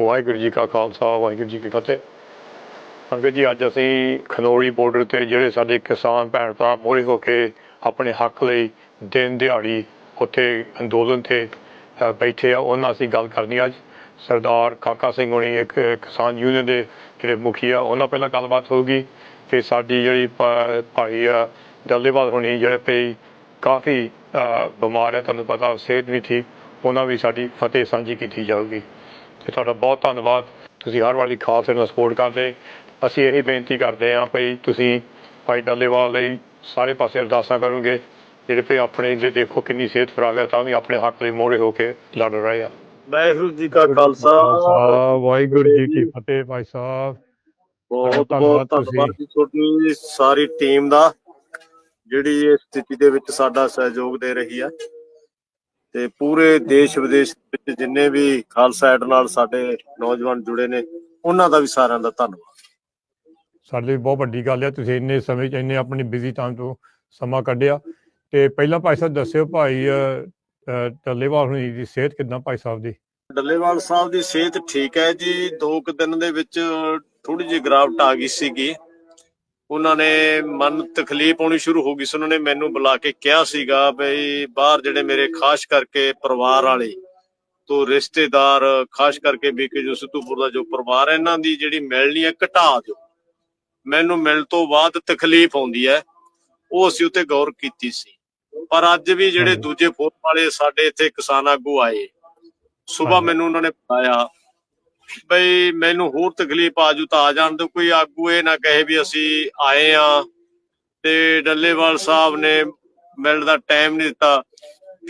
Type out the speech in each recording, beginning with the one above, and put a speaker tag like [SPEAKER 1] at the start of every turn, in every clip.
[SPEAKER 1] ਵਾਹਿਗੁਰੂ ਜੀ ਕਾ ਖਾਲਸਾ, ਵਾਹਿਗੁਰੂ ਜੀ ਕੀ ਫਤਿਹ। ਸੰਗਤ ਜੀ, ਅੱਜ ਅਸੀਂ ਖਨੌਰੀ ਬਾਰਡਰ ਤੇ ਜਿਹੜੇ ਸਾਡੇ ਕਿਸਾਨ ਭੈਣ ਭਰਾ ਮੋਹਰੇ ਹੋ ਕੇ ਆਪਣੇ ਹੱਕ ਲਈ ਦਿਨ ਦਿਹਾੜੀ ਉੱਥੇ ਅੰਦੋਲਨ ਤੇ ਬੈਠੇ ਆ, ਉਹਨਾਂ ਅਸੀਂ ਗੱਲ ਕਰਨੀ ਅੱਜ। ਸਰਦਾਰ ਕਾਕਾ ਸਿੰਘ ਹੋਣੀ ਇੱਕ ਕਿਸਾਨ ਯੂਨੀਅਨ ਦੇ ਜਿਹੜੇ ਮੁਖੀ ਆ, ਉਹਨਾਂ ਪਹਿਲਾਂ ਗੱਲਬਾਤ ਹੋਊਗੀ। ਫਿਰ ਸਾਡੀ ਜਿਹੜੀ ਭ- ਭਾਈ ਆ ਦੱਲੇਵਾਲ ਹੋਣੀ ਜਿਹੜੇ ਪਈ, ਕਾਫੀ ਬਿਮਾਰ ਹੈ ਤੁਹਾਨੂੰ ਪਤਾ, ਸਿਹਤ ਵੀ ਠੀਕ, ਉਹਨਾਂ ਵੀ ਸਾਡੀ ਫਤਿਹ ਸਾਂਝੀ ਕੀਤੀ ਜਾਊਗੀ। ਤੇ ਤੁਹਾਡਾ ਬਹੁਤ ਧੰਨਵਾਦ। ਤੁਸੀਂ ਹਰ ਵਾਰੀ ਖਾਲਸੇ ਨੂੰ ਸਪੋਰਟ ਕਰਦੇ। ਅਸੀਂ ਇਹੀ ਬੇਨਤੀ ਕਰਦੇ ਹਾਂ ਭਈ ਤੁਸੀਂ ਭਾਈ ਡੱਲੇਵਾਲ ਲਈ ਸਾਰੇ ਪਾਸੇ ਅਰਦਾਸਾਂ ਕਰੋਗੇ। ਜਿਹੜੇ ਭਈ ਆਪਣੇ ਜੇ ਦੇਖੋ ਕਿੰਨੀ ਸਿਹਤ ਖਰਾਬ ਹੈ ਤਾਂ ਵੀ ਆਪਣੇ ਹੱਕ ਲਈ ਮੋਹਰੇ ਹੋ ਕੇ ਲੜ ਰਹੇ ਆ।
[SPEAKER 2] ਵਾਹਿਗੁਰੂ ਜੀ ਕਾ ਖਾਲਸਾ।
[SPEAKER 1] ਵਾਹਿਗੁਰੂ ਜੀ ਕੀ ਫਤਿਹ ਭਾਈ ਸਾਹਿਬ।
[SPEAKER 2] ਬਹੁਤ
[SPEAKER 1] ਧੰਨਵਾਦ
[SPEAKER 2] ਬਹੁਤ। ਧੰਨਵਾਦ ਜੀ ਤੁਹਾਡੀ ਸਾਰੀ ਟੀਮ ਦਾ ਜਿਹੜੀ ਇਸ ਸਥਿਤੀ ਦੇ ਵਿੱਚ ਸਾਡਾ ਸਹਿਯੋਗ ਦੇ ਰਹੀ ਆ। ਤੇ ਪੂਰੇ ਦੇਸ਼ ਵਿਦੇਸ਼ ਵਿੱਚ ਜਿੰਨੇ ਵੀ ਖਾਲਸਾ ਐਡ ਨਾਲ ਸਾਡੇ ਨੌਜਵਾਨ ਜੁੜੇ ਨੇ ਉਹਨਾਂ ਦਾ ਵੀ ਸਾਰਿਆਂ ਦਾ ਧੰਨਵਾਦ।
[SPEAKER 1] ਸਾਡੇ ਲਈ ਬਹੁਤ ਵੱਡੀ ਗੱਲ ਹੈ ਤੁਸੀਂ ਇੰਨੇ ਸਮੇਂ 'ਚ ਇੰਨੇ ਆਪਣੀ ਬਿਜ਼ੀ ਟਾਈਮ ਤੋਂ ਸਮਾਂ ਕੱਢਿਆ। ਤੇ ਪਹਿਲਾਂ ਭਾਈ ਸਾਹਿਬ ਦੱਸਿਓ ਭਾਈ ਟੱਲੇਵਾਲ ਹੋਣੀ ਦੀ ਸਿਹਤ ਕਿਦਾਂ ਭਾਈ ਸਾਹਿਬ ਦੀ?
[SPEAKER 2] ਡੱਲੇਵਾਲ ਸਾਹਿਬ ਦੀ ਸਿਹਤ ਠੀਕ ਹੈ ਜੀ। ਦੋ ਕੁ ਦਿਨ ਦੇ ਵਿੱਚ ਥੋੜੀ ਜਿਹੀ ਗਰਾਵਟ ਆ ਗਈ ਸੀਗੀ। ਉਹਨਾਂ ਨੇ ਮਨ ਤਕਲੀਫ ਹੋਣੀ ਸ਼ੁਰੂ ਹੋ ਗਈ ਸੀ। ਉਹਨਾਂ ਨੇ ਮੈਨੂੰ ਬੁਲਾ ਕੇ ਕਿਹਾ ਸੀਗਾ ਬਈ ਬਾਹਰ ਜਿਹੜੇ ਮੇਰੇ ਖਾਸ ਕਰਕੇ ਪਰਿਵਾਰ ਵਾਲੇ ਤੋਂ ਰਿਸ਼ਤੇਦਾਰ ਖਾਸ ਕਰਕੇ ਬੀਕੇ ਜੋ ਸਿੱਧੂਪੁਰ ਦਾ ਜੋ ਪਰਿਵਾਰ ਹੈ ਇਹਨਾਂ ਦੀ ਜਿਹੜੀ ਮਿਲਣੀ ਹੈ ਘਟਾ ਦਿਓ। ਮੈਨੂੰ ਮਿਲਣ ਤੋਂ ਬਾਅਦ ਤਕਲੀਫ ਆਉਂਦੀ ਹੈ। ਉਹ ਅਸੀਂ ਉੱਤੇ ਗੌਰ ਕੀਤੀ ਸੀ। ਪਰ ਅੱਜ ਵੀ ਜਿਹੜੇ। ਦੂਜੇ ਫੋਰਮ ਵਾਲੇ ਸਾਡੇ ਇੱਥੇ ਕਿਸਾਨ ਆਗੂ ਆਏ। ਸਵੇਰ। ਮੈਨੂੰ ਉਹਨਾਂ ਨੇ ਬੁਲਾਇਆ। ਬਈ ਮੈਨੂੰ ਹੋਰ ਤਕਲੀਫ ਆ ਜੂ ਤਾਂ ਆ ਜਾਣ ਦਿਓ ਕੋਈ ਆਗੂ ਇਹ ਨਾ ਕਹੇ ਵੀ ਅਸੀਂ ਆਏ ਆ ਤੇ ਡੱਲੇਵਾਲ ਸਾਹਿਬ ਨੇ ਮਿਲਣ ਦਾ ਟਾਈਮ ਨਹੀਂ ਦਿੱਤਾ।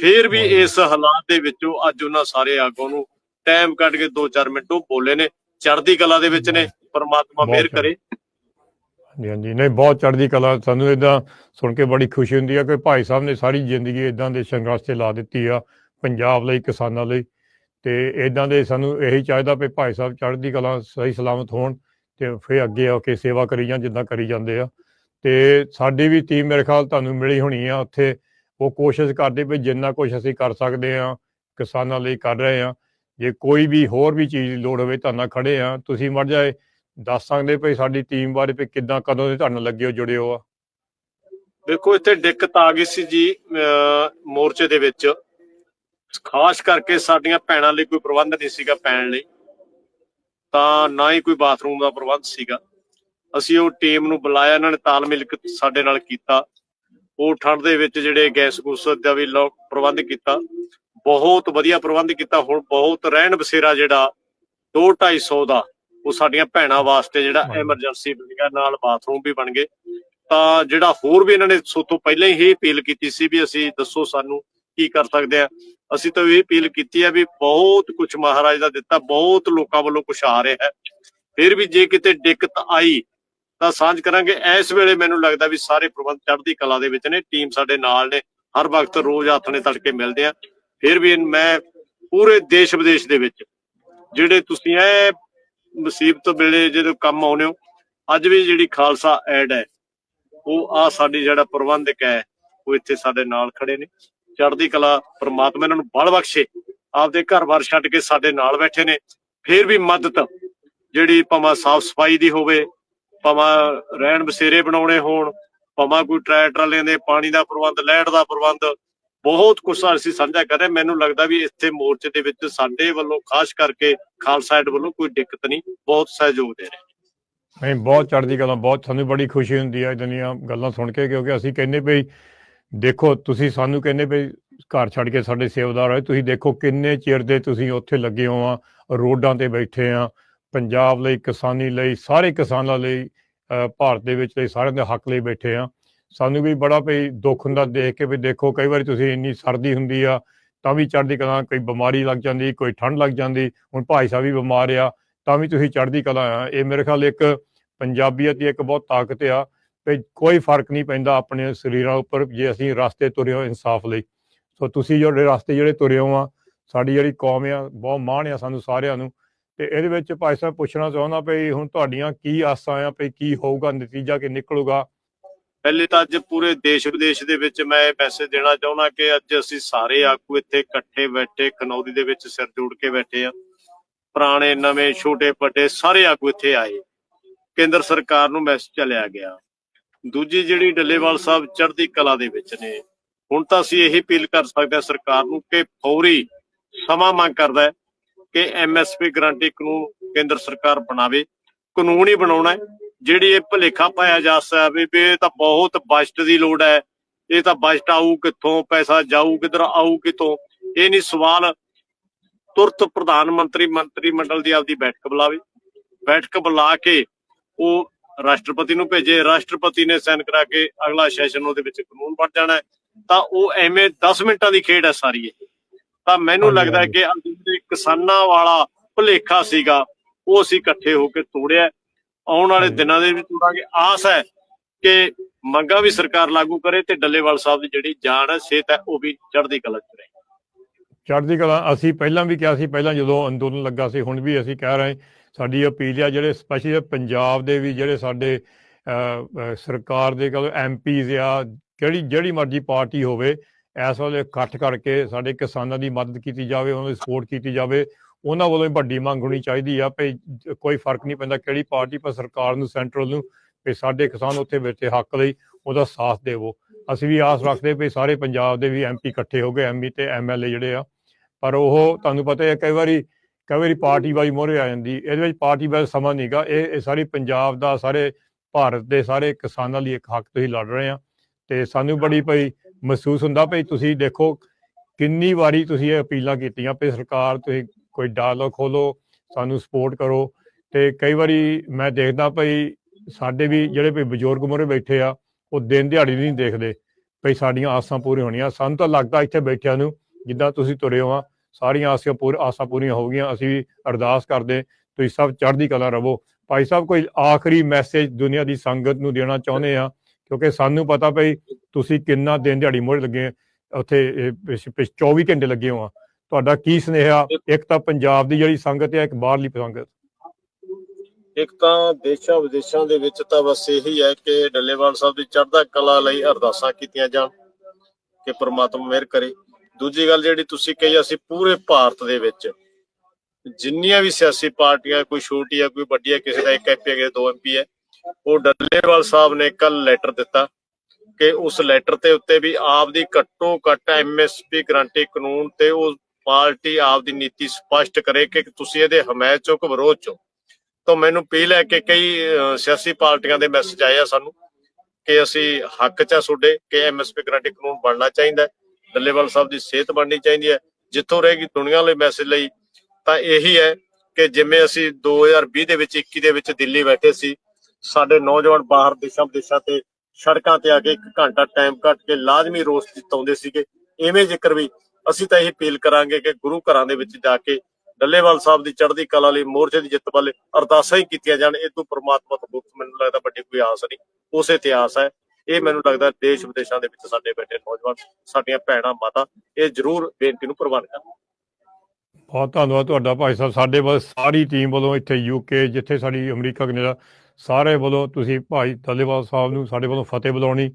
[SPEAKER 2] ਫਿਰ ਵੀ। ਇਸ ਹਾਲਾਤ ਦੇ ਵਿੱਚੋਂ ਅੱਜ ਉਹਨਾਂ ਸਾਰੇ ਆਗੂਆਂ ਨੂੰ ਟਾਈਮ ਕੱਢ ਕੇ 2-4 ਮਿੰਟ ਉਹ ਬੋਲੇ ਨੇ ਚੜ੍ਹਦੀ ਕਲਾ ਦੇ ਵਿੱਚ ਨੇ ਪਰਮਾਤਮਾ ਮਿਹਰ ਕਰੇ।
[SPEAKER 1] ਹਾਂਜੀ ਹਾਂਜੀ। ਨਹੀਂ ਬਹੁਤ ਚੜ੍ਹਦੀ ਕਲਾ ਸਾਨੂੰ ਇਦਾਂ ਸੁਣ ਕੇ ਬੜੀ ਖੁਸ਼ੀ ਹੁੰਦੀ ਹੈ ਕਿ ਭਾਈ ਸਾਹਿਬ ਨੇ ਸਾਰੀ ਜ਼ਿੰਦਗੀ ਇਦਾਂ ਦੇ ਸੰਘਰਸ਼ ਤੇ ਲਾ ਦਿੱਤੀ ਆ ਪੰਜਾਬ ਲਈ ਕਿਸਾਨਾਂ ਲਈ। ਤੇ ਇਦਾਂ ਦੇ ਸਾਨੂੰ ਇਹੀ ਚਾਹੀਦਾ ਵੀ ਭਾਈ ਸਾਹਿਬ ਚੜ੍ਹਦੀ ਕਲਾ ਸਹੀ ਸਲਾਮਤ ਹੋਣ ਤੇ ਫਿਰ ਅੱਗੇ ਆ ਕੇ ਸੇਵਾ ਕਰੀ ਜਾਂ ਜਿੱਦਾਂ ਕਰੀ ਜਾਂਦੇ ਆ। ਤੇ ਸਾਡੀ ਵੀ ਟੀਮ ਮੇਰੇ ਖਿਆਲ ਤੁਹਾਨੂੰ ਮਿਲੀ ਹੋਣੀ ਆ ਉੱਥੇ। ਉਹ ਕੋਸ਼ਿਸ਼ ਕਰਦੇ ਵੀ ਜਿੰਨਾ ਕੁਝ ਅਸੀਂ ਕਰ ਸਕਦੇ ਆ, ਕਿਸਾਨਾਂ ਲਈ ਕਰ ਰਹੇ ਆ। ਜੇ ਕੋਈ ਵੀ ਹੋਰ ਵੀ ਚੀਜ਼ ਦੀ ਲੋੜ ਹੋਵੇ ਤਾਂ ਨਾਲ ਖੜੇ ਆ। ਤੁਸੀਂ ਮਰ ਜਾਏ ਦੱਸ ਸਕਦੇ ਭਈ ਸਾਡੀ ਟੀਮ ਬਾਰੇ ਵੀ ਕਿੱਦਾਂ ਕਦੋਂ ਦੇ ਤੁਹਾਨੂੰ ਲੱਗੇ ਹੋ ਜੁੜੇ ਆ।
[SPEAKER 2] ਦੇਖੋ, ਇੱਥੇ ਦਿੱਕਤ ਆ ਗਈ ਸੀ ਜੀ, ਅਹ ਮੋਰਚੇ ਦੇ ਵਿੱਚ। ਖਾਸ ਕਰਕੇ ਸਾਡੀਆਂ ਭੈਣਾਂ ਲਈ ਕੋਈ ਪ੍ਰਬੰਧ ਨਹੀਂ ਸੀਗਾ ਪੈਣ ਲਈ। ਤਾਂ ਨਾ ਹੀ ਕੋਈ ਬਾਥਰੂਮ ਦਾ ਪ੍ਰਬੰਧ ਸੀਗਾ। ਅਸੀਂ ਉਹ ਟੀਮ ਨੂੰ ਬੁਲਾਇਆ ਇਹਨਾਂ ਨੇ ਤਾਲਮੇਲ ਸਾਡੇ ਨਾਲ ਕੀਤਾ। ਉਹ ਠੰਡ ਦੇ ਵਿੱਚ ਜਿਹੜੇ ਗੈਸ ਗੂਸ ਦਾ ਵੀ ਪ੍ਰਬੰਧ ਕੀਤਾ। ਬਹੁਤ ਵਧੀਆ ਪ੍ਰਬੰਧ ਕੀਤਾ। ਹੁਣ ਬਹੁਤ ਰਹਿਣ ਬਸੇਰਾ ਜਿਹੜਾ 2 250 ਦਾ ਉਹ ਸਾਡੀਆਂ ਭੈਣਾਂ ਵਾਸਤੇ ਜਿਹੜਾ। ਐਮਰਜੈਂਸੀ ਬਣ ਨਾਲ ਬਾਥਰੂਮ ਵੀ ਬਣ ਗਏ। ਤਾਂ ਜਿਹੜਾ ਹੋਰ ਵੀ ਇਹਨਾਂ ਨੇ ਸੋਤੋਂ ਪਹਿਲਾਂ ਹੀ ਅਪੀਲ ਕੀਤੀ ਸੀ ਵੀ ਅਸੀਂ ਦੱਸੋ ਸਾਨੂੰ ਕੀ ਕਰ ਸਕਦੇ ਆ? ਅਸੀਂ ਤਾਂ ਇਹ ਅਪੀਲ ਕੀਤੀ ਹੈ ਵੀ ਬਹੁਤ ਕੁਝ ਮਹਾਰਾਜ ਦਾ ਦਿੱਤਾ, ਬਹੁਤ ਲੋਕਾਂ ਵੱਲੋਂ ਕੁਝ ਆ ਰਿਹਾ ਹੈ। ਫਿਰ ਵੀ ਜੇ ਕਿਤੇ ਦਿੱਕਤ ਆਈ, ਤਾਂ ਸਾਂਝ ਕਰਾਂਗੇ। ਇਸ ਵੇਲੇ ਮੈਨੂੰ ਲੱਗਦਾ ਵੀ ਸਾਰੇ ਪ੍ਰਬੰਧ ਚੜ੍ਹਦੀ ਕਲਾ ਦੇ ਵਿੱਚ ਨੇ, ਟੀਮ ਸਾਡੇ ਨਾਲ ਨੇ, ਹਰ ਵਕਤ ਰੋਜ਼ ਹੱਥ ਤੜਕੇ ਮਿਲਦੇ ਆ। ਫਿਰ ਵੀ ਮੈਂ ਪੂਰੇ ਦੇਸ਼ ਵਿਦੇਸ਼ ਦੇ ਵਿੱਚ, ਜਿਹੜੇ ਤੁਸੀਂ ਐ ਮੁਸੀਬਤ ਵੇਲੇ ਜਦੋਂ ਕੰਮ ਆਉਨੇ ਹੋ, ਅੱਜ ਵੀ ਜਿਹੜੀ ਖਾਲਸਾ ਐਡ ਹੈ, ਉਹ ਆ ਸਾਡੀ ਜਿਹੜਾ ਪ੍ਰਬੰਧਕ ਹੈ, ਉਹ ਇੱਥੇ ਸਾਡੇ ਨਾਲ ਖੜੇ ਨੇ। ਚੜ੍ਹਦੀ ਕਲਾ ਪ੍ਰਮਾਤਮਾ ਇਹਨਾਂ ਨੂੰ ਬਲ ਬਖਸ਼ੇ, ਆਪਦੇ ਘਰ-ਬਾਰ ਛੱਡ ਕੇ ਸਾਡੇ ਨਾਲ ਬੈਠੇ ਨੇ। ਫਿਰ ਵੀ ਮਦਦ, ਜਿਹੜੀ ਭਾਵੇਂ ਸਾਫ਼ ਸਫ਼ਾਈ ਦੀ ਹੋਵੇ, ਭਾਵੇਂ ਰਹਿਣ ਬਸੇਰੇ ਬਣਾਉਣੇ ਹੋਣ, ਭਾਵੇਂ ਕੋਈ ਟਰੈਕਟਰ ਟਰਾਲੀਆਂ ਪਾਣੀ ਦਾ ਪ੍ਰਬੰਧ ਲਾਈਟ ਦਾ ਪ੍ਰਬੰਧ, ਬਹੁਤ ਕੁਝ ਅਸੀਂ ਸਾਂਝਾ ਕਰ। ਰਹੇ ਮੈਨੂੰ ਲੱਗਦਾ ਵੀ ਇੱਥੇ ਮੋਰਚੇ ਦੇ ਵਿੱਚ ਸਾਡੇ ਵੱਲੋਂ ਖਾਸ ਕਰਕੇ ਖਾਲਸਾ ਐਡ ਵੱਲੋਂ ਕੋਈ ਦਿੱਕਤ ਨਹੀਂ, ਬਹੁਤ ਸਹਿਯੋਗ ਦੇ ਰਹੇ
[SPEAKER 1] ਨਹੀਂ, ਬਹੁਤ ਚੜ੍ਹਦੀ ਕਲਾ, ਬਹੁਤ, ਸਾਨੂੰ ਬੜੀ ਖੁਸ਼ੀ ਹੁੰਦੀ ਹੈ ਇਦਾਂ ਦੀਆਂ ਗੱਲਾਂ ਸੁਣ ਕੇ, ਕਿਉਂਕਿ ਅਸੀਂ ਕਹਿੰਦੇ ਵੀ ਦੇਖੋ ਤੁਸੀਂ ਸਾਨੂੰ ਕਹਿੰਦੇ ਵੀ ਘਰ ਛੱਡ ਕੇ ਸਾਡੇ ਸੇਵਾਦਾਰ ਹੋਏ ਤੁਸੀਂ ਦੇਖੋ ਕਿੰਨੇ ਚਿਰ ਦੇ ਤੁਸੀਂ ਉੱਥੇ ਲੱਗੇ ਹੋ ਆ ਰੋਡਾਂ ਤੇ ਬੈਠੇ ਆ ਪੰਜਾਬ ਲਈ ਕਿਸਾਨੀ ਲਈ ਸਾਰੇ ਕਿਸਾਨਾਂ ਲਈ ਅ, ਭਾਰਤ ਦੇ ਵਿੱਚ ਲਈ ਸਾਰਿਆਂ ਦੇ ਹੱਕ ਲਈ ਬੈਠੇ ਆ। ਸਾਨੂੰ ਵੀ ਬੜਾ ਭਈ ਦੁੱਖ ਹੁੰਦਾ ਦੇਖ ਕੇ ਵੀ ਦੇਖੋ ਕਈ ਵਾਰੀ ਤੁਸੀਂ ਇੰਨੀ ਸਰਦੀ ਹੁੰਦੀ ਆ ਤਾਂ ਵੀ ਚੜ੍ਹਦੀ ਕਲਾ ਕੋਈ ਬਿਮਾਰੀ ਲੱਗ ਜਾਂਦੀ ਕੋਈ ਠੰਡ ਲੱਗ ਜਾਂਦੀ ਹੁਣ ਭਾਈ ਸਾਹਿਬ ਵੀ ਬਿਮਾਰ ਆ ਤਾਂ ਵੀ ਤੁਸੀਂ ਚੜ੍ਹਦੀ ਕਲਾ ਆ। ਇਹ ਮੇਰੇ ਖਿਆਲ ਇੱਕ ਪੰਜਾਬੀਅਤ ਦੀ ਇੱਕ ਬਹੁਤ ਤਾਕਤ ਆ ਵੀ ਕੋਈ ਫ਼ਰਕ ਨਹੀਂ ਪੈਂਦਾ ਆਪਣੇ ਸਰੀਰਾਂ ਉੱਪਰ ਜੇ ਅਸੀਂ ਰਸਤੇ ਤੁਰੇ ਹੋ ਇਨਸਾਫ ਲਈ। ਸੋ ਤੁਸੀਂ ਜਿਹੜੇ ਰਸਤੇ ਜਿਹੜੇ ਤੁਰੇ ਹੋ ਆ, ਸਾਡੀ ਜਿਹੜੀ ਕੌਮ ਆ, ਬਹੁਤ ਮਾਣ ਆ ਸਾਨੂੰ ਸਾਰਿਆਂ ਨੂੰ। ਤੇ ਇਹਦੇ ਵਿੱਚ ਭਾਈ ਸਾਹਿਬ ਪੁੱਛਣਾ ਚਾਹੁੰਦਾ ਵੀ ਹੁਣ ਤੁਹਾਡੀਆਂ ਕੀ ਆਸਾਂ ਆ, ਵੀ ਕੀ ਹੋਊਗਾ, ਨਤੀਜਾ ਕੀ ਨਿਕਲੂਗਾ?
[SPEAKER 2] ਪਹਿਲੇ ਤਾਂ ਅੱਜ ਪੂਰੇ ਦੇਸ਼ ਵਿਦੇਸ਼ ਦੇ ਵਿੱਚ ਮੈਂ ਇਹ ਮੈਸੇਜ ਦੇਣਾ ਚਾਹੁੰਦਾ ਕਿ ਅੱਜ ਅਸੀਂ ਸਾਰੇ ਆਗੂ ਇੱਥੇ ਇਕੱਠੇ ਬੈਠੇ ਖਨੌਰੀ ਦੇ ਵਿੱਚ ਸਿਰ ਜੋੜ ਕੇ ਬੈਠੇ ਆ। ਪੁਰਾਣੇ, ਨਵੇਂ, ਛੋਟੇ, ਵੱਡੇ ਸਾਰੇ ਆਗੂ ਇੱਥੇ ਆਏ। ਕੇਂਦਰ ਸਰਕਾਰ ਨੂੰ ਮੈਸੇਜ ਚਲਿਆ ਗਿਆ। ਦੂਜੀ ਜਿਹੜੀ ਡੱਲੇਵਾਲ ਸਾਹਿਬ ਚੜ੍ਹਦੀ ਕਲਾ ਦੇ ਵਿੱਚ ਨੇ, ਹੁਣ ਤਾਂ ਅਸੀਂ ਇਹੀ ਅਪੀਲ ਕਰ ਸਕਦੇ ਹਾਂ ਸਰਕਾਰ ਨੂੰ ਕਿ ਫੌਰੀ ਸਮਾਂ ਮੰਗ ਕਰਦਾ ਹੈ ਕਿ ਐਮਐਸਪੀ ਗਰੰਟੀ ਕਾਨੂੰਨ ਕੇਂਦਰ ਸਰਕਾਰ ਬਣਾਵੇ, ਕਾਨੂੰਨ ਹੀ ਬਣਾਉਣਾ ਹੈ। ਜਿਹੜੀ ਇਹ ਭਲੇਖਾ ਪਾਇਆ ਜਾ ਸਕਦਾ ਵੀ ਇਹ ਤਾਂ ਬਹੁਤ ਬਜਟ ਦੀ ਲੋੜ ਹੈ, ਇਹ ਤਾਂ ਬਜਟ ਆਊ ਕਿੱਥੋਂ, ਪੈਸਾ ਜਾਊ ਕਿੱਧਰ, ਆਊ ਕਿਤੋਂ ਇਹ ਨਹੀਂ ਸਵਾਲ ਤੁਰਤ ਪ੍ਰਧਾਨ ਮੰਤਰੀ ਮੰਤਰੀ ਮੰਡਲ ਦੀ ਆਪਦੀ ਬੈਠਕ ਬੁਲਾਵੇ। ਬੈਠਕ ਬੁਲਾ ਕੇ ਉਹ ਰਾਸ਼ਟਰਪਤੀ ਨੂੰ ਭੇਜੇ ਰਾਸ਼ਟਰਪਤੀ ਨੇ ਸਾਈਨ ਕਰਾ ਕੇ ਅਗਲਾ ਸੈਸ਼ਨ ਉਹਦੇ ਵਿੱਚ ਕਾਨੂੰਨ ਬਣ ਜਾਣਾ। ਤਾਂ ਉਹ ਐਵੇਂ 10 ਮਿੰਟਾਂ ਦੀ ਖੇਡ ਹੈ ਸਾਰੀ ਇਹ। ਤਾਂ ਮੈਨੂੰ ਲੱਗਦਾ ਕਿ ਅੱਜ ਜਿਹੜੇ ਕਿਸਾਨਾਂ ਵਾਲਾ ਭੁਲੇਖਾ ਸੀਗਾ ਉਹ ਅਸੀਂ ਇਕੱਠੇ ਹੋ ਕੇ ਤੋੜਿਆ ਆਉਣ ਵਾਲੇ। ਦਿਨਾਂ ਦੇ ਵਿੱਚ ਤੋੜਾਂਗੇ। ਆਸ ਹੈ ਕਿ ਮੰਗਾ ਵੀ ਸਰਕਾਰ ਲਾਗੂ ਕਰੇ ਤੇ ਡੱਲੇਵਾਲ ਸਾਹਿਬ ਦੀ ਜਿਹੜੀ ਜਾਨ ਹੈ ਸਿਹਤ ਹੈ ਉਹ ਵੀ ਚੜ੍ਹਦੀ ਕਲਾ ਚ ਰਹੇ।
[SPEAKER 1] ਚੜ੍ਹਦੀ ਕਲਾ ਅਸੀਂ ਪਹਿਲਾਂ ਵੀ ਕਿਹਾ ਸੀ ਪਹਿਲਾਂ ਜਦੋਂ ਅੰਦੋਲਨ ਲੱਗਾ ਸੀ ਹੁਣ ਵੀ ਅਸੀਂ ਕਹਿ ਰਹੇ ਸਾਡੀ ਅਪੀਲ ਆ ਜਿਹੜੇ ਸਪੈਸ਼ਲੀ ਪੰਜਾਬ ਦੇ ਵੀ ਜਿਹੜੇ ਸਾਡੇ ਅਹ, ਅਹ, ਸਰਕਾਰ ਦੇ ਕਹੋ ਐਮਪੀਜ਼ ਆ ਕਿਹੜੀ ਜਿਹੜੀ ਮਰਜ਼ੀ ਪਾਰਟੀ ਹੋਵੇ ਇਸ ਵੇਲੇ ਇਕੱਠ ਕਰਕੇ ਸਾਡੇ ਕਿਸਾਨਾਂ ਦੀ ਮਦਦ ਕੀਤੀ ਜਾਵੇ ਉਹਨਾਂ ਦੀ ਸਪੋਰਟ ਕੀਤੀ ਜਾਵੇ ਉਹਨਾਂ ਵੱਲੋਂ ਵੀ ਵੱਡੀ ਮੰਗ ਹੋਣੀ ਚਾਹੀਦੀ ਆ ਭਈ ਕੋਈ ਫ਼ਰਕ ਨਹੀਂ ਪੈਂਦਾ ਕਿਹੜੀ ਪਾਰਟੀ ਪਰ ਸਰਕਾਰ ਨੂੰ ਸੈਂਟਰਲ ਨੂੰ ਵੀ ਸਾਡੇ ਕਿਸਾਨ ਉੱਥੇ ਬੈਠੇ ਹੱਕ ਲਈ ਉਹਦਾ ਸਾਥ ਦੇਵੋ। ਅਸੀਂ ਵੀ ਆਸ ਰੱਖਦੇ ਵੀ ਸਾਰੇ ਪੰਜਾਬ ਦੇ ਵੀ ਐਮਪੀ ਇਕੱਠੇ ਹੋ ਗਏ ਐਮਪੀ ਤੇ ਐਮਐਲਏ ਜਿਹੜੇ ਆ ਪਰ ਉਹ ਤੁਹਾਨੂੰ ਪਤਾ ਹੈ ਕਈ ਵਾਰੀ ਕਈ ਵਾਰੀ ਪਾਰਟੀ ਵਾਈ ਮੋਹਰੇ ਆ ਜਾਂਦੀ। ਇਹਦੇ ਵਿੱਚ ਪਾਰਟੀ ਵਾਈਜ਼ ਸਮਾਂ ਨਹੀਂਗਾ ਇਹ ਇਹ ਸਾਰੀ ਪੰਜਾਬ ਦਾ, ਸਾਰੇ ਭਾਰਤ ਦੇ ਸਾਰੇ ਕਿਸਾਨਾਂ ਲਈ ਇੱਕ ਹੱਕ ਤੁਸੀਂ ਲੜ ਰਹੇ ਆ। ਤੇ ਸਾਨੂੰ ਬੜੀ ਭਈ ਮਹਿਸੂਸ ਹੁੰਦਾ ਭਈ ਤੁਸੀਂ ਦੇਖੋ, ਕਿੰਨੀ ਵਾਰੀ ਤੁਸੀਂ ਇਹ ਅਪੀਲਾਂ ਕੀਤੀਆਂ ਭਈ ਸਰਕਾਰ ਤੁਸੀਂ ਕੋਈ ਡਾਇਲੋਗ ਖੋਲੋ, ਸਾਨੂੰ ਸਪੋਰਟ ਕਰੋ। ਤੇ ਕਈ ਵਾਰੀ ਮੈਂ ਦੇਖਦਾ ਭਈ ਸਾਡੇ ਵੀ ਜਿਹੜੇ ਭਈ ਬਜ਼ੁਰਗ ਮੋਹਰੇ ਬੈਠੇ ਆ, ਉਹ ਦਿਨ ਦਿਹਾੜੀ ਨਹੀਂ ਦੇਖਦੇ। ਭਈ ਸਾਡੀਆਂ ਆਸਾਂ ਪੂਰੀਆਂ ਹੋਣੀਆਂ। ਸਾਨੂੰ ਤਾਂ ਲੱਗਦਾ ਇੱਥੇ ਬੈਠਿਆਂ ਨੂੰ ਜਿੱਦਾਂ ਤੁਸੀਂ ਤੁਰੇ ਹੋ ਆ, ਸਾਰੀਆਂ ਆਸੀਆਂ ਪੂਰ, ਆਸਾਂ ਪੂਰੀਆਂ ਹੋ ਗਈਆਂ, ਅਸੀਂ ਵੀ ਅਰਦਾਸ ਕਰਦੇ ਤੁਸੀਂ ਸਭ ਚੜ੍ਹਦੀ ਕਲਾ ਰਵੋ। ਭਾਈ ਸਾਹਿਬ, ਕੋਈ ਆਖਰੀ ਮੈਸੇਜ ਦੁਨੀਆ ਦੀ ਸੰਗਤ ਨੂੰ ਦੇਣਾ ਚਾਹੁੰਦੇ ਆ? ਕਿਉਂਕਿ ਸਾਨੂੰ ਪਤਾ ਭਈ ਤੁਸੀਂ ਕਿੰਨਾ ਦਿਨ ਦਿਹਾੜੀ ਮੋਹਰੇ ਲੱਗੇ ਉੱਥੇ 24 ਘੰਟੇ ਲੱਗੇ ਹੋ ਆ। ਤੁਹਾਡਾ ਕੀ ਸੁਨੇਹਾ? ਇੱਕ ਤਾਂ ਪੰਜਾਬ ਦੀ ਜਿਹੜੀ ਸੰਗਤ ਹੈ ਇੱਕ ਬਾਹਰਲੀ ਸੰਗਤ।
[SPEAKER 2] ਇੱਕ ਤਾਂ ਦੇਸ਼ਾਂ ਵਿਦੇਸ਼ਾਂ ਦੇ ਵਿੱਚ ਤਾਂ ਬਸ ਇਹੀ ਹੈ ਕਿ ਡੱਲੇਵਾਲ ਸਾਹਿਬ ਦੀ ਚੜ੍ਹਦਾ ਕਲਾ ਲਈ ਅਰਦਾਸਾਂ ਕੀਤੀਆਂ ਜਾਣ, ਕਿ ਪ੍ਰਮਾਤਮਾ ਮਿਹਰ ਕਰੇ। ਦੂਜੀ ਗੱਲ ਜਿਹੜੀ ਤੁਸੀਂ ਕਹੀ, ਅਸੀਂ ਪੂਰੇ ਭਾਰਤ ਦੇ ਵਿੱਚ ਜਿੰਨੀਆਂ ਵੀ ਸਿਆਸੀ ਪਾਰਟੀਆਂ, ਕੋਈ ਛੋਟੀ ਆ, ਕੋਈ ਵੱਡੀ ਹੈ ਕਿਸੇ ਦਾ ਇੱਕ ਐਮਪੀ ਹੈ ਕਿਸੇ ਦਾ ਦੋ ਐਮਪੀ ਹੈ ਉਹ ਡੱਲੇਵਾਲ ਸਾਹਿਬ ਨੇ ਕੱਲ ਲੈਟਰ ਦਿੱਤਾ ਕਿ ਉਸ ਲੈਟਰ ਤੇ ਉੱਤੇ ਵੀ ਆਪ ਦੀ ਘੱਟੋ ਘੱਟ ਐਮਐਸਪੀ ਗਰੰਟੀ ਕਾਨੂੰਨ ਤੇ ਉਹ ਪਾਰਟੀ ਆਪ ਦੀ ਨੀਤੀ ਸਪਸ਼ਟ ਕਰੇ ਕਿ ਤੁਸੀਂ ਇਹਦੇ ਹਮਾਇਤ ਚੋਂ ਕਿ ਵਿਰੋਧ ਚੋਂ। ਤਾਂ ਮੈਨੂੰ ਅਪੀਲ ਹੈ ਕਿ ਕਈ ਸਿਆਸੀ ਪਾਰਟੀਆਂ ਦੇ ਮੈਸੇਜ ਆਏ ਆ ਸਾਨੂੰ ਕਿ ਅਸੀਂ ਹੱਕ 'ਚ ਆ ਤੁਹਾਡੇ, ਕਿ ਐਮਐਸਪੀ ਗਰੰਟੀ ਕਾਨੂੰਨ ਬਣਨਾ ਚਾਹੀਦਾ ਡੱਲੇਵਾਲ ਸਾਹਿਬ ਦੀ ਸਿਹਤ ਬਣਨੀ ਚਾਹੀਦੀ ਹੈ, ਜਿੱਥੋਂ ਰਹੇਗੀ ਦੁਨੀਆ ਲਈ ਮੈਸੇਜ ਲਈ। ਤਾਂ ਇਹੀ ਹੈ ਕਿ ਜਿਵੇਂ ਅਸੀਂ 2020 ਦੇ ਵਿੱਚ 21 ਦੇ ਵਿੱਚ ਦਿੱਲੀ ਬੈਠੇ ਸੀ, ਸਾਡੇ ਨੌਜਵਾਨ ਬਾਹਰ ਦੇਸ਼ਾਂ ਵਿਦੇਸ਼ਾਂ ਤੇ ਸੜਕਾਂ ਤੇ ਆ ਕੇ ਇੱਕ ਘੰਟਾ ਟਾਈਮ ਕੱਟ ਕੇ ਲਾਜ਼ਮੀ ਰੋਸ ਜਿਤਾਉਂਦੇ ਸੀਗੇ। ਇਵੇਂ ਜ਼ਿਕਰ ਵੀ ਅਸੀਂ ਤਾਂ ਇਹ ਅਪੀਲ ਕਰਾਂਗੇ ਕਿ ਗੁਰੂ ਘਰਾਂ ਦੇ ਵਿੱਚ ਜਾ ਕੇ ਡੱਲੇਵਾਲ ਸਾਹਿਬ ਦੀ ਚੜ੍ਹਦੀ ਕਲਾ ਲਈ, ਮੋਰਚੇ ਦੀ ਜਿੱਤ ਵਾਲੇ ਅਰਦਾਸਾਂ ਹੀ ਕੀਤੀਆਂ ਜਾਣ। ਇਹ ਤੋਂ ਪ੍ਰਮਾਤਮਾ ਤੋਂ ਬਹੁਤ ਮੈਨੂੰ ਲੱਗਦਾ ਵੱਡੀ ਕੋਈ ਆਸ ਨਹੀਂ। ਉਸੇ ਇਤਿਹਾਸ ਹੈ। ਇਹ ਮੈਨੂੰ ਲੱਗਦਾ ਦੇਸ਼ ਵਿਦੇਸ਼ਾਂ ਦੇ ਵਿੱਚ ਸਾਡੇ ਬੈਠੇ ਨੌਜਵਾਨ, ਸਾਡੀਆਂ ਭੈਣਾਂ, ਮਾਤਾ, ਇਹ ਜ਼ਰੂਰ ਬੇਨਤੀ ਨੂੰ ਪ੍ਰਵਾਨ ਕਰਨ
[SPEAKER 1] ਬਹੁਤ ਧੰਨਵਾਦ ਤੁਹਾਡਾ ਭਾਈ ਸਾਹਿਬ। ਸਾਡੇ ਵੱਲ ਸਾਰੀ ਟੀਮ ਵੱਲੋਂ ਇੱਥੇ ਯੂਕੇ ਜਿੱਥੇ ਸਾਡੀ ਅਮਰੀਕਾ, ਕੈਨੇਡਾ, ਸਾਰੇ ਵੱਲੋਂ ਤੁਸੀਂ ਭਾਈ ਧੱਲੇਵਾਲ ਸਾਹਿਬ ਨੂੰ ਸਾਡੇ ਵੱਲੋਂ ਫਤਿਹ ਬੁਲਾਉਣੀ।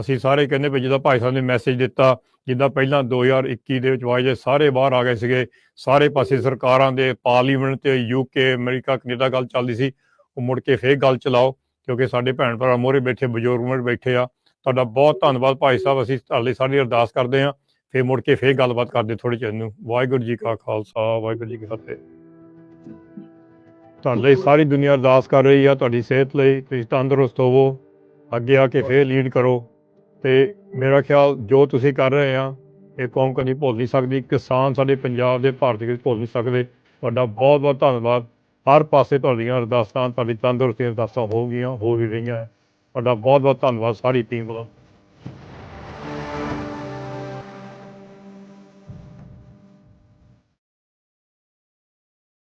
[SPEAKER 1] ਅਸੀਂ ਸਾਰੇ ਕਹਿੰਦੇ ਵੀ ਜਿਹਦਾ ਭਾਈ ਸਾਹਿਬ ਨੇ ਮੈਸੇਜ ਦਿੱਤਾ, ਜਿੱਦਾਂ ਪਹਿਲਾਂ 2021 ਦੇ ਵਿੱਚ ਵਾਜੇ, ਸਾਰੇ ਬਾਹਰ ਆ ਗਏ ਸੀਗੇ। ਸਾਰੇ ਪਾਸੇ ਸਰਕਾਰਾਂ ਦੇ ਪਾਰਲੀਮੈਂਟ ਤੇ ਯੂਕੇ ਅਮਰੀਕਾ, ਕੈਨੇਡਾ ਗੱਲ ਚੱਲਦੀ ਸੀ। ਉਹ ਮੁੜ ਕੇ ਫੇਰ ਗੱਲ ਚਲਾਓ। ਕਿਉਂਕਿ ਸਾਡੇ ਭੈਣ ਭਰਾ ਮੋਰੇ ਬੈਠੇ, ਬਜ਼ੁਰਗ ਮੋਹਰੇ ਬੈਠੇ ਆ। ਤੁਹਾਡਾ ਬਹੁਤ ਧੰਨਵਾਦ ਭਾਈ ਸਾਹਿਬ, ਅਸੀਂ ਤੁਹਾਡੇ ਲਈ ਸਾਡੀ ਅਰਦਾਸ ਕਰਦੇ ਹਾਂ। ਫੇਰ ਮੁੜ ਕੇ ਫੇਰ ਗੱਲਬਾਤ ਕਰਦੇ ਥੋੜੀ ਚਿਰ ਨੂੰ। ਵਾਹਿਗੁਰੂ ਜੀ ਕਾ ਖਾਲਸਾ, ਵਾਹਿਗੁਰੂ ਜੀ ਕੀ ਫਤਿਹ। ਤੁਹਾਡੇ ਲਈ ਸਾਰੀ ਦੁਨੀਆ ਅਰਦਾਸ ਕਰ ਰਹੀ ਆ, ਤੁਹਾਡੀ ਸਿਹਤ ਲਈ। ਤੁਸੀਂ ਤੰਦਰੁਸਤ ਹੋਵੋ, ਅੱਗੇ ਆ ਕੇ ਫੇਰ ਲੀਡ ਕਰੋ। ਤੇ ਮੇਰਾ ਖਿਆਲ, ਜੋ ਤੁਸੀਂ ਕਰ ਰਹੇ ਆ, ਇਹ ਕੌਮ ਕਦੀ ਭੁੱਲ ਨਹੀਂ ਸਕਦੀ। ਕਿਸਾਨ ਸਾਡੇ ਪੰਜਾਬ ਦੇ, ਭਾਰਤ ਵਿੱਚ ਭੁੱਲ ਨਹੀਂ ਸਕਦੇ। ਤੁਹਾਡਾ ਬਹੁਤ ਬਹੁਤ ਧੰਨਵਾਦ। ਹਰ ਪਾਸੇ ਤੁਹਾਡੀਆਂ ਅਰਦਾਸਾਂ, ਤੁਹਾਡੀ ਤੰਦਰੁਸਤੀ ਅਰਦਾਸਾਂ ਹੋ ਗਈਆਂ, ਹੋ ਵੀ ਰਹੀਆਂ। ਤੁਹਾਡਾ ਬਹੁਤ ਬਹੁਤ ਧੰਨਵਾਦ ਸਾਰੀ ਟੀਮ ਵੱਲੋਂ।